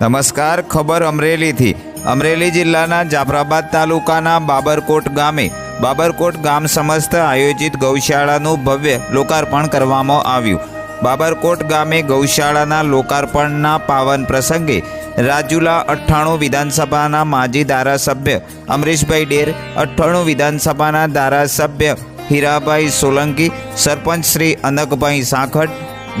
નમસ્કાર, ખબર અમરેલીથી. અમરેલી જિલ્લાના જાફરાબાદ તાલુકાના બાબરકોટ ગામે, બાબરકોટ ગામ સમસ્ત આયોજિત ગૌશાળાનું ભવ્ય લોકાર્પણ કરવામાં આવ્યું. બાબરકોટ ગામે ગૌશાળાના લોકાર્પણના પાવન પ્રસંગે રાજુલા અઠ્ઠાણું વિધાનસભાના માજી ધારાસભ્ય અમરીશભાઈ ડેર, અઠ્ઠાણું વિધાનસભાના ધારાસભ્ય હીરાભાઈ સોલંકી, સરપંચ શ્રી અનકભાઈ સાંખટ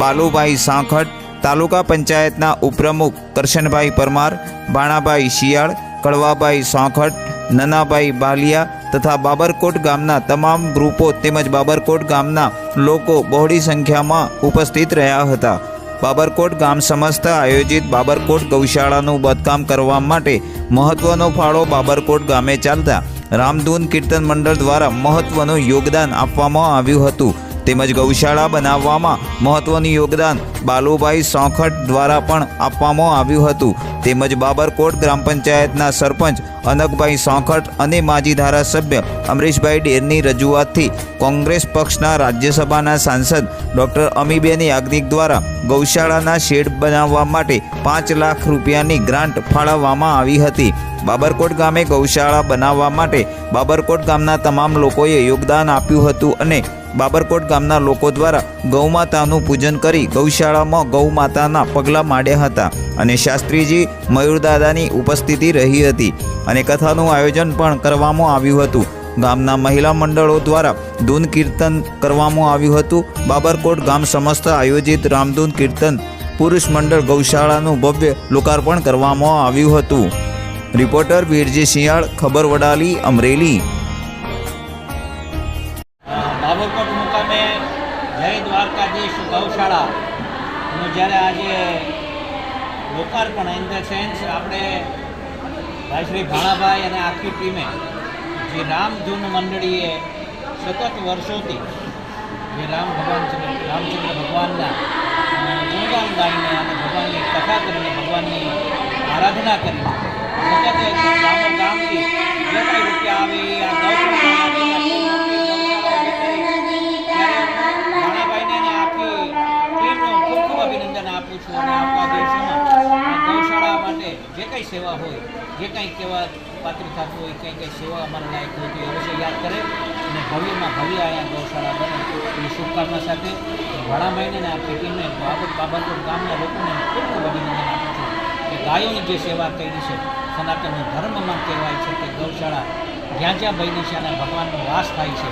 બાલુભાઈ સાંખટ તાલુકા પંચાયતના ઉપપ્રમુખ કરશનભાઈ પરમાર ભાણાભાઈ શિયાળ, કડવાભાઈ સોંખટ, નનાભાઈ બાલિયા તથા બાબરકોટ ગામના તમામ ગ્રુપો તેમજ બાબરકોટ ગામના લોકો બહોળી સંખ્યામાં ઉપસ્થિત રહ્યા હતા. બાબરકોટ ગામ સમસ્ત આયોજિત બાબરકોટ ગૌશાળાનું બાંધકામ કરવા માટે મહત્વનો ફાળો બાબરકોટ ગામે ચાલતા રામધૂન કીર્તન મંડળ દ્વારા મહત્વનું યોગદાન આપવામાં આવ્યું હતું. તેમજ ગૌશાળા બનાવવામાં મહત્વનું યોગદાન બાલુભાઈ સોખટ દ્વારા પણ આપવામાં આવ્યું હતું. તેમજ બાબરકોટ ગ્રામ પંચાયતના સરપંચ અનકભાઈ સોખટ અને માજી ધારાસભ્ય અમરીશભાઈ ડેરની રજૂઆતથી કોંગ્રેસ પક્ષના રાજ્યસભાના સાંસદ ડૉક્ટર અમીબેન યાજ્ઞિક દ્વારા ગૌશાળાના શેડ બનાવવા માટે પાંચ લાખ રૂપિયાની ગ્રાન્ટ ફાળવવામાં આવી હતી. બાબરકોટ ગામે ગૌશાળા બનાવવા માટે બાબરકોટ ગામના તમામ લોકોએ યોગદાન આપ્યું હતું અને બાબરકોટ ગામના લોકો દ્વારા ગૌમાતાનું પૂજન કરી ગૌશાળામાં ગૌમાતાના પગલાં માંડ્યા હતા અને શાસ્ત્રીજી મયુરદાદાની ઉપસ્થિતિ રહી હતી અને કથાનું આયોજન પણ કરવામાં આવ્યું હતું. ગામના મહિલા મંડળો દ્વારા ધૂન કીર્તન કરવામાં આવ્યું હતું. બાબરકોટ ગામ સમસ્ત આયોજિત રામધૂન કીર્તન પુરુષ મંડળ ગૌશાળાનું ભવ્ય લોકાર્પણ કરવામાં આવ્યું હતું. રિપોર્ટર વીરજી શિયાળ, ખબર વડાલી, અમરેલી. બાબરકોટ મુકામે જય દ્વારકાધીશ ગૌશાળાનું જ્યારે આજે લોકાર્પણ ઇન ધ સેન્સ આપણે ભાઈ શ્રી ભાણાભાઈ અને આખી ટીમે જે રામધૂન મંડળીએ સતત વર્ષોથી જે રામ ભગવાન રામચંદ્ર ભગવાનના ગુણગાન ગાઈને અને ભગવાનની કથા કરીને ભગવાનની આરાધના કરીને એક ગામો ગામથી રૂપિયા આવે એ આ આખી ટીમનું ખૂબ ખૂબ અભિનંદન અને દિવસોમાં ગૌશાળા માટે જે કંઈ સેવા હોય જે કંઈ કહેવા પાત્ર હોય કંઈ કંઈ સેવા લાયક હોય તો યાદ કરે અને ભવ્યમાં ભવ્ય અહીંયા ગૌશાળા બને. એની શુભકામના સાથે ભાણાભાઈને આ ટીમને બાબત બાબરકોટ ગામના લોકોને ખૂબ ખૂબ અભિનંદન. કે ગાયોની જે સેવા કરી છે સનાતન ધર્મમાં કહેવાય છે કે ગૌશાળા જ્યાં જ્યાં બની છે અને ભગવાનનો વાસ થાય છે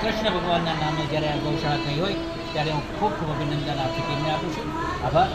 કૃષ્ણ ભગવાનના નામે જ્યારે આ ગૌશાળા થઈ હોય, ત્યારે હું ખૂબ ખૂબ અભિનંદન આપી ટીમને આપું છું. આભાર.